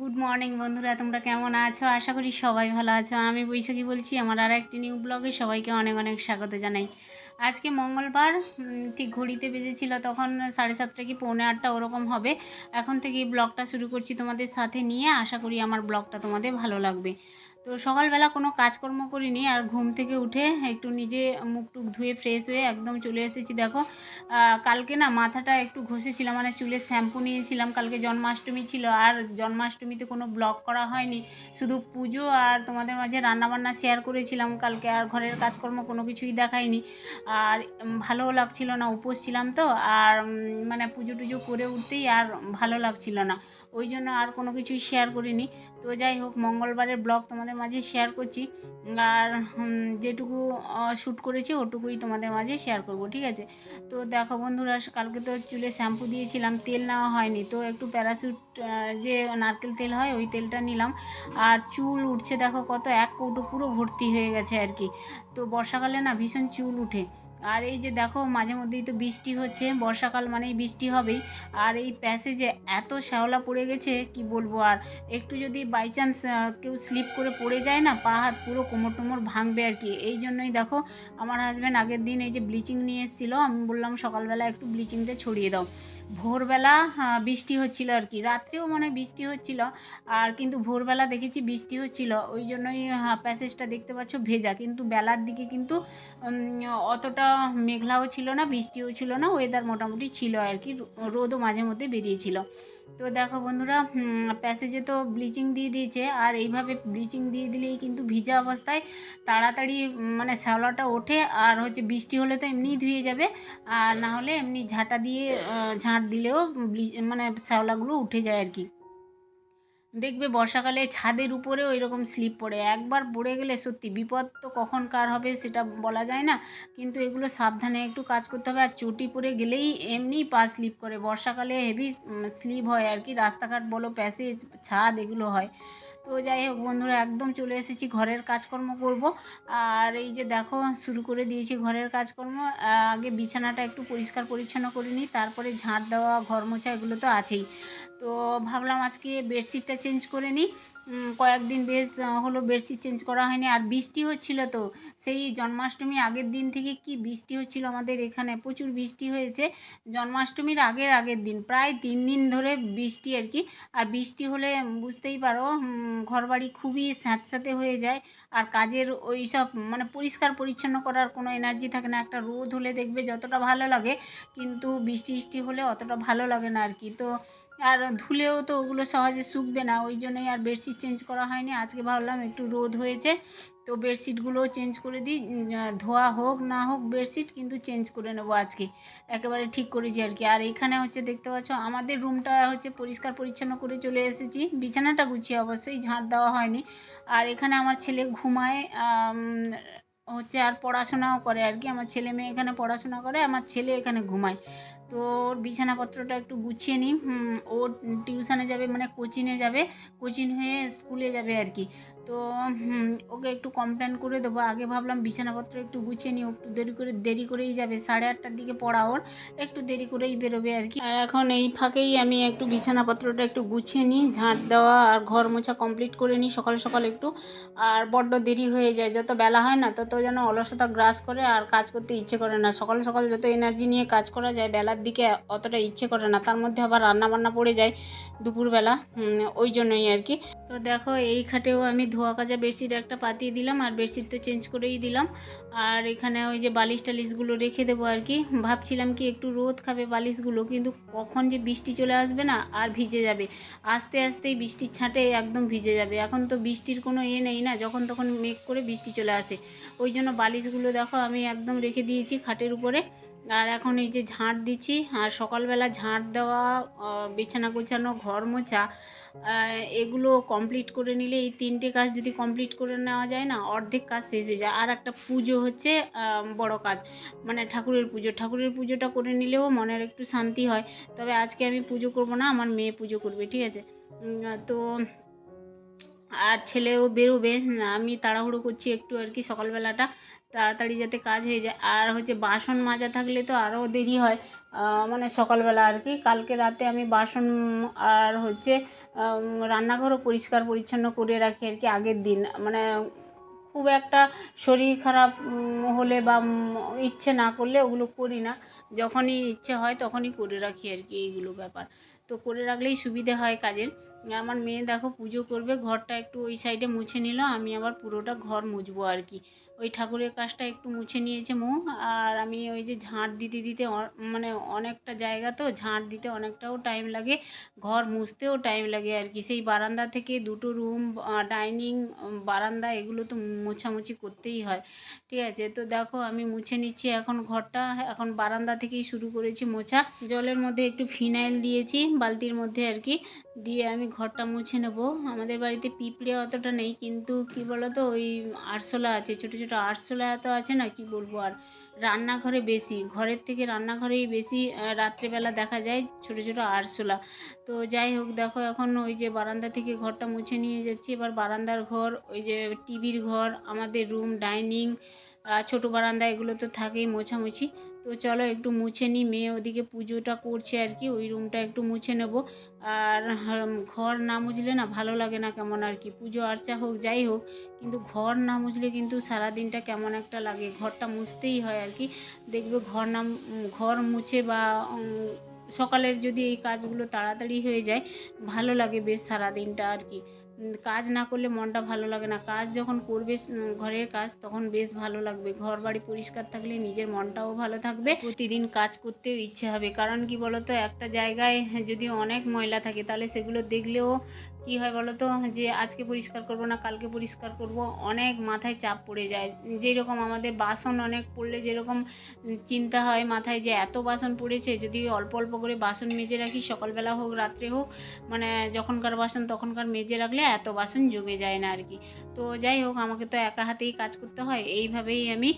Good morning বন্ধুরা, তোমরা কেমন আছো? আশা করি সবাই ভালো আছো। আমি বৈশাখী বলছি, আমার আর একটি নিউ ব্লগে সবাইকে অনেক অনেক স্বাগত জানাই। আজকে মঙ্গলবার ঠিক ঘড়িতে বেজেছিল তখন সাড়ে সাতটা কি পৌনে আটটা ওরকম হবে। এখন থেকে এই ব্লগটা শুরু করছি তোমাদের সাথে নিয়ে। আশা করি আমার ব্লগটা তোমাদের ভালো লাগবে। তো সকালবেলা কোনো কাজকর্ম করিনি আর ঘুম থেকে উঠে একটু নিজে মুখ টুক ধুয়ে ফ্রেশ হয়ে একদম চলে এসেছি। দেখো কালকে না মাথাটা একটু ঘষেছিলাম মানে চুলে শ্যাম্পু নিয়েছিলাম। কালকে জন্মাষ্টমী ছিল আর জন্মাষ্টমীতে কোনো ব্লগ করা হয়নি। শুধু পুজো আর তোমাদের মাঝে রান্নাবান্না শেয়ার করেছিলাম কালকে আর ঘরের কাজকর্ম কোনো কিছুই দেখাইনি। আর ভালোও লাগছিল না, উপোস ছিলাম তো। আর মানে পুজো টুজো করে উঠতেই আর ভালো লাগছিল না। ওই জন্য আর কোনো কিছুই শেয়ার করিনি। তো যাই হোক, মঙ্গলবারের ব্লগ তোমাদের মাঝে শেয়ার করছি। আর যেটুকু শ্যুট করেছি, ওটুকুই তোমাদের মাঝে শেয়ার করব, ঠিক আছে? তো দেখো বন্ধুরা, কালকে তো চুলে শ্যাম্পু দিয়েছিলাম, তেল নেওয়া হয়নি। তো একটু প্যারাসুট যে নারকেল তেল হয়, ওই তেলটা নিলাম। আর চুল উঠছে, দেখো কত, এক কৌটো পুরো ভর্তি হয়ে গেছে আর কি। তো বর্ষাকালে না ভীষণ চুল উঠে। আর এই যে দেখো, মাঝে মধ্যেই তো বৃষ্টি হচ্ছে, বর্ষাকাল মানেই বৃষ্টি হবেই। আর এই প্যাসেজে এত শ্যাওলা পড়ে গেছে, কি বলব? আর একটু যদি বাই চান্স কেউ স্লিপ করে পড়ে যায় না, পা হাত পুরো কোমর টোমর ভাঙবে আর কি। এই জন্যই দেখো, আমার হাজব্যান্ড আগের দিন এই যে ব্লিচিং নিয়ে এসেছিল, আমি বললাম সকালবেলা একটু ব্লিচিংটা ছড়িয়ে দাও। ভোরবেলা বৃষ্টি হচ্ছিল আর কি। রাত্রেও মনে বৃষ্টি হচ্ছিল, আর কিন্তু ভোরবেলা দেখেছি বৃষ্টি হচ্ছিল। ওই জন্যই প্যাসেজটা দেখতে পাচ্ছ ভেজা, কিন্তু বেলার দিকে কিন্তু অতটা মেঘলাও ছিল না, বৃষ্টিও ছিল না ওয়েদার মোটামুটি ছিল আর কি রোদও মাঝে মধ্যে বেরিয়েছিল। তো দেখো বন্ধুরা প্যাসেজে তো ব্লিচিং দিয়ে দিয়েছে, আর এইভাবে ব্লিচিং দিয়ে দিলেই কিন্তু ভিজা অবস্থায় তাড়াতাড়ি মানে শ্যাওলাটা ওঠে, আর হচ্ছে বৃষ্টি হলে তো এমনিই ধুয়ে যাবে, আর না হলে এমনি ঝাঁটা দিয়ে ঝাঁট দিলেও মানে শ্যাওলাগুলো উঠে যায় আর কি। দেখবে বর্ষাকালে ছাদের উপরে ওই রকম স্লিপ পড়ে। একবার পড়ে গেলে সত্যি বিপদ তো কখন কার হবে সেটা বলা যায় না। কিন্তু এগুলো সাবধানে একটু কাজ করতে হবে। আর চটি পরে গেলেই এমনি পা স্লিপ করে। বর্ষাকালে হেভি স্লিপ হয় আর কি। রাস্তাঘাট বলো, প্যাসেজ, ছাদ এগুলো হয়। তো যাই হোক বন্ধুরা, একদম চলে এসেছি, ঘরের কাজকর্ম করব। আর এই যে দেখো, শুরু করে দিয়েছি ঘরের কাজকর্ম। আগে বিছানাটা একটু পরিষ্কার পরিচ্ছন্ন করে নিই, তারপরে ঝাঁট দেওয়া, ঘর মোছা এগুলো তো আছেই। তো ভাবলাম আজকে বেডশিটটা চেঞ্জ করে নিই। কয়েকদিন বেশ হলো বেডশিট চেঞ্জ করা হয়নি। আর বৃষ্টি হচ্ছিল তো, সেই জন্মাষ্টমী আগের দিন থেকে কি বৃষ্টি হচ্ছিল আমাদের এখানে? প্রচুর বৃষ্টি হয়েছে। জন্মাষ্টমীর আগের আগের দিন, প্রায় তিন দিন ধরে বৃষ্টি আর কি। আর বৃষ্টি হলে বুঝতেই পারো ঘরবাড়ি খুবই স্যাঁতস্যাঁতে হয়ে যায়। আর কাজের ওই সব মানে পরিষ্কার পরিচ্ছন্ন করার কোনো এনার্জি থাকে না। একটা রোদ হলে দেখবে যতটা ভালো লাগে, কিন্তু বৃষ্টি বৃষ্টি হলে অতটা ভালো লাগে না আর কি। তো আর ধুলেও তো ওগুলো সহজে শুকবে না, ওই জন্যই আর বেডশিট চেঞ্জ করা হয়নি। আজকে ভাবলাম একটু রোদ হয়েছে, তো বেডশিটগুলোও চেঞ্জ করে দিই। ধোয়া হোক না হোক বেডশিট কিন্তু চেঞ্জ করে নেব আজকে। একেবারে ঠিক করেছি আর কি। আর এখানে হচ্ছে দেখতে পাচ্ছ, আমাদের রুমটা হচ্ছে পরিষ্কার পরিচ্ছন্ন করে চলে এসেছি। বিছানাটা গুছিয়ে অবশ্যই ঝাঁট দেওয়া হয়নি। আর এখানে আমার ছেলে ঘুমায় হচ্ছে আর পড়াশোনাও করে আর কি। আমার ছেলে মেয়ে এখানে পড়াশোনা করে, আমার ছেলে এখানে ঘুমায়। তো ওর বিছানাপত্রটা একটু গুছিয়ে নিই। ও টিউশনে যাবে মানে কোচিংয়ে যাবে। কোচিং হয়ে স্কুলে যাবে আর কি। তো ওকে একটু কমপ্লেন করে দেবো। আগে ভাবলাম বিছানাপত্র একটু গুছিয়ে নিই একটু দেরি করে, দেরি করেই যাবে। সাড়ে আটটার দিকে পড়া ওর, একটু দেরি করেই বেরোবে আর কি। আর এখন এই ফাঁকেই আমি একটু বিছানাপত্রটা একটু গুছিয়ে নিই, ঝাঁট দেওয়া আর ঘর মোছা কমপ্লিট করে নিই সকাল সকাল একটু। আর বড্ড দেরি হয়ে যায়, যত বেলা হয় না, তত যেন অলসতা গ্রাস করে আর কাজ করতে ইচ্ছে করে না। সকাল সকাল যত এনার্জি নিয়ে কাজ করা যায়, বেলার দিকে অতটা ইচ্ছে করে না। তার মধ্যে আবার রান্না বান্না পড়ে যায় দুপুরবেলা ওই জন্যই আর কি। তো দেখো, এই খাটেও আমি ধোয়া কাজা বেডশিট একটা পাতিয়ে দিলাম আর বেডশিট তো চেঞ্জ করেই দিলাম। আর এখানে ওই যে বালিশ টালিশগুলো রেখে দেবো আর কি। ভাবছিলাম কি একটু রোদ খাবে বালিশগুলো, কিন্তু কখন যে বৃষ্টি চলে আসবে না আর ভিজে যাবে। আস্তে আস্তেই বৃষ্টির ছাঁটে একদম ভিজে যাবে। এখন তো বৃষ্টির কোনো ইয়ে নেই না, যখন তখন মেঘ করে বৃষ্টি চলে আসে। ওই জন্য বালিশগুলো দেখো আমি একদম রেখে দিয়েছি খাটের উপরে। আর এখন এই যে ঝাঁট দিচ্ছি, আর সকালবেলা ঝাঁট দেওয়া বিছানা গোছানো, ঘর মোছা এগুলো কমপ্লিট করে নিলে এই তিনটে কাজ যদি কমপ্লিট করে নেওয়া যায় না, অর্ধেক কাজ শেষ হয়ে যায়। আর একটা পুজো হচ্ছে বড় কাজ মানে ঠাকুরের পুজো। ঠাকুরের পুজোটা করে নিলেও মনের একটু শান্তি হয়। তবে আজকে আমি পুজো করব না, আমার মেয়ে পুজো করবে, ঠিক আছে? তো আর ছেলেও বেরোবে, আমি তাড়াহুড়ো করছি একটু আর কি সকালবেলাটা। তাড়াতাড়ি যাতে কাজ হয়ে যায়। আর হচ্ছে বাসন মাজা থাকলে তো আরও দেরি হয়। মানে সকালবেলা আর কি। কালকে রাতে আমি বাসন আর হচ্ছে রান্নাঘরও পরিষ্কার পরিচ্ছন্ন করে রাখি আর কি আগের দিন। মানে খুব একটা শরীর খারাপ হলে বা ইচ্ছে না করলে ওগুলো করি না। যখনই ইচ্ছে হয় তখনই করে রাখি আর কি এইগুলো ব্যাপার। তো করে রাখলেই সুবিধে হয় কাজের। আমার মেয়ে দেখো পুজো করবে, ঘরটা একটু ওই সাইডে মুছে নিল, আমি আবার পুরোটা ঘর মুছবো আর কি। ওই ঠাকুরের কাজটা একটু মুছে নিয়েছে মো। আর আমি ওই যে ঝাঁট দিতে দিতে মানে অনেকটা জায়গা তো, ঝাঁট দিতে অনেকটাও টাইম লাগে। ঘর মুছতেও টাইম লাগে আর কি। সেই বারান্দা থেকে দুটো রুম ডাইনিং বারান্দা এগুলো তো মোছামুছি করতেই হয়। ঠিক আছে, তো দেখো আমি মুছে নিচ্ছি এখন ঘরটা। এখন বারান্দা থেকেই শুরু করেছি মোছা। জলের মধ্যে একটু ফিনাইল দিয়েছি, বালতির মধ্যে আর কি। দিয়ে আমি ঘরটা মুছে নেব। আমাদের বাড়িতে পিঁপড়ে অতটা নেই, কিন্তু কি বলো তো ওই আরশোলা আছে, ছোটো ছোটো আরশোলা এত আছে না, কি বলব আর। রান্নাঘরে বেশি, ঘরের থেকে রান্নাঘরেই বেশি রাত্রেবেলা দেখা যায় ছোটো ছোটো আরশোলা। তো যাই হোক, দেখো এখন ওই যে বারান্দা থেকে ঘরটা মুছে নিয়ে যাচ্ছি। এবার বারান্দার ঘর, ওই যে টিভির ঘর, আমাদের রুম, ডাইনিং ছোটো বারান্দা এগুলো তো থাকেই মোছামুছি। তো চলো একটু মুছে নিই, মেয়ে ওদিকে পুজোটা করছে আর কি, ওই রুমটা একটু মুছে নেব। আর ঘর না মুছলে না ভালো লাগে না কেমন আর কি, পুজো আর্চা হোক যাই হোক, কিন্তু ঘর না মুছলে কিন্তু সারা দিনটা কেমন একটা লাগে, ঘরটা মুছতেই হয় আর কি। দেখবে ঘর না, ঘর মুছে বা সকালের যদি এই কাজগুলো তাড়াতাড়ি হয়ে যায়, ভালো লাগে বেশ সারাদিনটা আর কি। কাজ না করলে মনটা ভালো লাগে না। কাজ যখন করবে ঘরের কাজ, তখন বেশ ভালো লাগবে। ঘর বাড়ি পরিষ্কার থাকলে নিজের মনটাও ভালো থাকবে। প্রতিদিন কাজ করতেও ইচ্ছে হবে। কারণ কি বলতো, একটা জায়গায় যদি অনেক ময়লা থাকে, তাহলে সেগুলো দেখলেও কি হয় বলো তো? যে আজকে পরিষ্কার করব না, কালকে পরিষ্কার করব, অনেক মাথায় চাপ পড়ে যায়। যেরকম আমাদের বাসন অনেক পড়লে যেরকম চিন্তা হয় মাথায় যে এত বাসন পড়েছে, যদি অল্প অল্প করে বাসন মেজে রাখি, সকালবেলা হোক, রাত্রে হোক মানে যখনকার বাসন তখনকার মেজে রাখলে এত বাসন জমে যায় না আর কি তো যাই হোক, আমাকে তো একা হাতেই কাজ করতে হয়, এইভাবেই আমি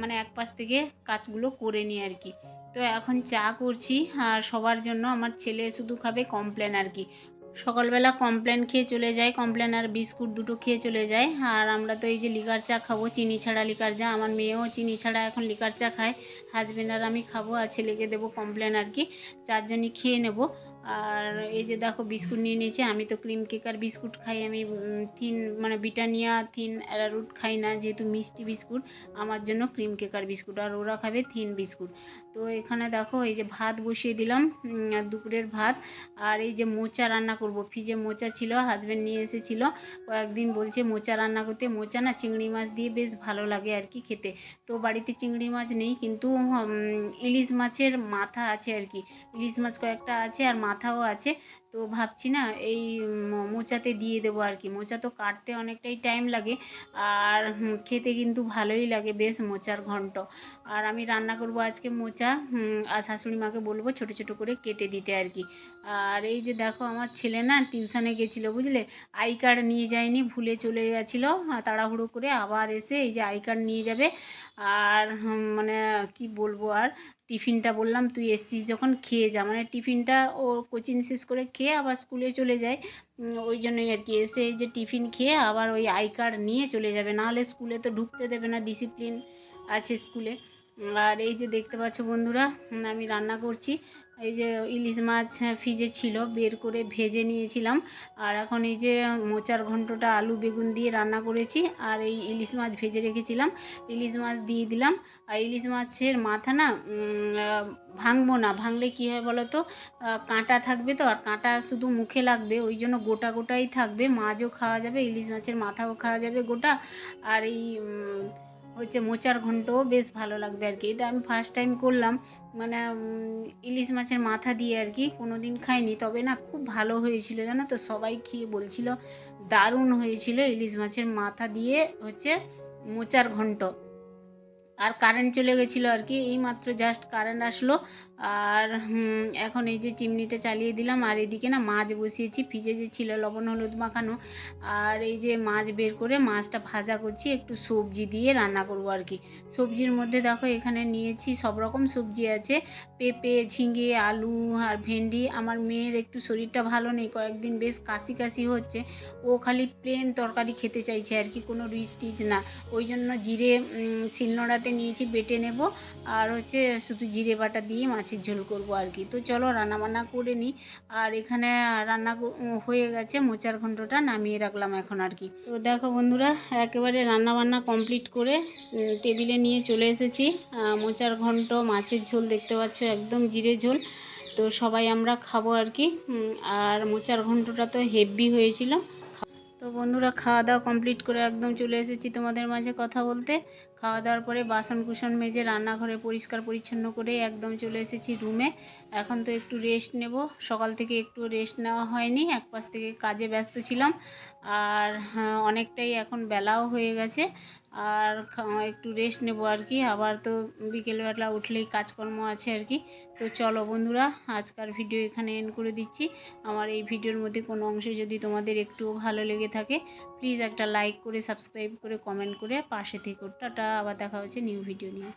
মানে এক পাশ থেকে কাজগুলো করে নিই আর কি তো এখন চা করছি, আর সবার জন্য আমার ছেলে শুধু খাবে কমপ্লেন আর কি সকালবেলা কমপ্লেন খেয়ে চলে যায় কমপ্লেন আর বিস্কুট দুটো খেয়ে চলে যায়। আর আমরা তো এই যে লিকার চা খাব, চিনি ছাড়া লিকার চা আমার মেয়েও চিনি ছাড়া এখন লিকার চা খায়। হাজব্যান্ড আর আমি খাব আর ছেলেকে দেবো কমপ্লেন আর কি, চারজনই খেয়ে নেব। আর এই যে দেখো বিস্কুট নিয়ে নিয়েছি, আমি তো ক্রিম কেক আর বিস্কুট খাই, আমি থিন মানে বিটানিয়া থিন অ্যারারুট খাই না, যেহেতু মিষ্টি বিস্কুট, আমার জন্য ক্রিম কেক আর বিস্কুট, আর ওরা খাবে থিন বিস্কুট। তো এখানে দেখো এই যে ভাত বসিয়ে দিলাম দুপুরের ভাত। আর এই যে মোচা রান্না করব, ফ্রিজে মোচা ছিল হাজব্যান্ড নিয়ে এসেছিল, কয়েকদিন বলছে মোচা রান্না করতে, মোচা না চিংড়ি মাছ দিয়ে বেশ ভালো লাগে আর কি খেতে। তো বাড়িতে চিংড়ি মাছ নেই, কিন্তু ইলিশ মাছের মাথা আছে আর কি, ইলিশ মাছ কয়েকটা আছে আর মাথাও আছে। তো ভাবছি না এই মোচাতে দিয়ে দেবো আর কি। মোচা তো কাটতে অনেকটাই টাইম লাগে। আর খেতে কিন্তু ভালোই লাগে বেশ মোচার ঘন্ট। আর আমি রান্না করব আজকে মোচা। আর শাশুড়ি মাকে বলব ছোটো ছোটো করে কেটে দিতে আর কি। আর এই যে দেখো আমার ছেলে না টিউশনে গেছিল, বুঝলে? আই কার্ড নিয়ে যায়নি, ভুলে চলে গেছিল। তাড়াহুড়ো করে আবার এসে এই যে আই কার্ড নিয়ে যাবে। আর মানে কি বলব আর? টিফিনটা বললাম, তুই এসছিস যখন, খেয়ে যা। মানে টিফিনটা ও কোচিং শেষ করে খেয়ে আবার স্কুলে চলে যায়। ওই জন্যই আর কি, এসে যে টিফিন খেয়ে আবার ওই আই কার্ড নিয়ে চলে যাবে। নাহলে স্কুলে তো ঢুকতে দেবে না, ডিসিপ্লিন আছে স্কুলে। আর এই যে দেখতে পাচ্ছ বন্ধুরা আমি রান্না করছি। এই যে ইলিশ মাছ ফ্রিজে ছিল, বের করে ভেজে নিয়েছিলাম। আর এখন এই যে মোচার ঘন্টটা আলু বেগুন দিয়ে রান্না করেছি, আর এই ইলিশ মাছ ভেজে রেখেছিলাম। ইলিশ মাছ দিয়ে দিলাম। আর ইলিশ মাছের মাথা না ভাঙবো না। ভাঙলে কী হয় বলো তো? কাঁটা থাকবে তো, আর কাঁটা শুধু মুখে লাগবে, ওই জন্য গোটা গোটাই থাকবে। মাছও খাওয়া যাবে, ইলিশ মাছের মাথাও খাওয়া যাবে গোটা। আর এই হচ্ছে মোচার ঘন্টও বেশ ভালো লাগবে আর কি। এটা আমি ফার্স্ট টাইম করলাম। মানে ইলিশ মাছের মাথা দিয়ে আর কি কোনো দিন খাইনি। তবে না খুব ভালো হয়েছিল, জানো তো? সবাই খেয়ে বলছিল, দারুণ হয়েছিল ইলিশ মাছের মাথা দিয়ে হচ্ছে মোচার ঘন্ট। আর কারেন্ট চলে গেছিল আর কি। এই মাত্র জাস্ট কারেন্ট আসলো। আর এখন এই যে চিমনিটা চালিয়ে দিলাম, আর এদিকে না মাছ বসিয়েছি, ফ্রিজে যে ছিল লবণ, হলুদ মাখানো, আর এই যে মাছ বের করে মাছটা ভাজা করছি, একটু সবজি দিয়ে রান্না করব আর কি। সবজির মধ্যে দেখো এখানে নিয়েছি সব রকম সবজি আছে, পেঁপে, ঝিঙে, আলু আর ভেন্ডি। আমার মেয়ের একটু শরীরটা ভালো নেই, কয়েকদিন বেশ কাশি কাশি হচ্ছে, ও খালি প্লেন তরকারি খেতে চাইছে আর কি, কোনো রিচ টিচ না। ওই জন্য জিরে শিলনোড়াতে নিয়েছি, বেটে নেব, আর হচ্ছে শুধু জিরে বাটা দিয়ে মাছের ঝোল করব আর কি। তো চলো রান্না বান্না করে নিই। আর এখানে রান্না হয়ে গেছে মোচার ঘন্টটা নামিয়ে রাখলাম এখন আর কি। তো দেখো বন্ধুরা, একেবারে রান্না বান্না কমপ্লিট করে টেবিলে নিয়ে চলে এসেছি। মোচার ঘন্ট মাছের ঝোল দেখতে পাচ্ছ, একদম জিরে ঝোল। তো সবাই আমরা খাব আর কি। আর মোচার ঘন্টটা তো হেভি হয়েছিল। তো বন্ধুরা, খাওয়া দাওয়া কমপ্লিট করে একদম চলে এসেছি তোমাদের মাঝে কথা বলতে। খাওয়া দাওয়ার পরে বাসন কুসন মেজে রান্নাঘরে পরিষ্কার পরিচ্ছন্ন করে একদম চলে এসেছি রুমে। এখন তো একটু রেস্ট নেব। সকাল থেকে একটু রেস্ট নেওয়া হয়নি। এক পাশ থেকে কাজে ব্যস্ত ছিলাম। আর হ্যাঁ, অনেকটাই এখন বেলাও হয়ে গেছে। আর একটু রেস্ট নেব আর কি। আবার তো বিকেলবেলা উঠলেই কাজকর্ম আছে আর কি। তো চলো বন্ধুরা আজকার ভিডিও এখানে এন্ড করে দিচ্ছি। আমার এই ভিডিওর মধ্যে কোনো অংশ যদি তোমাদের একটুও ভালো লেগে থাকে প্লিজ একটা লাইক করে সাবস্ক্রাইব করে কমেন্ট করে পাশে থেকে টাটা, আবার দেখা হচ্ছে নিউ ভিডিও নিয়ে।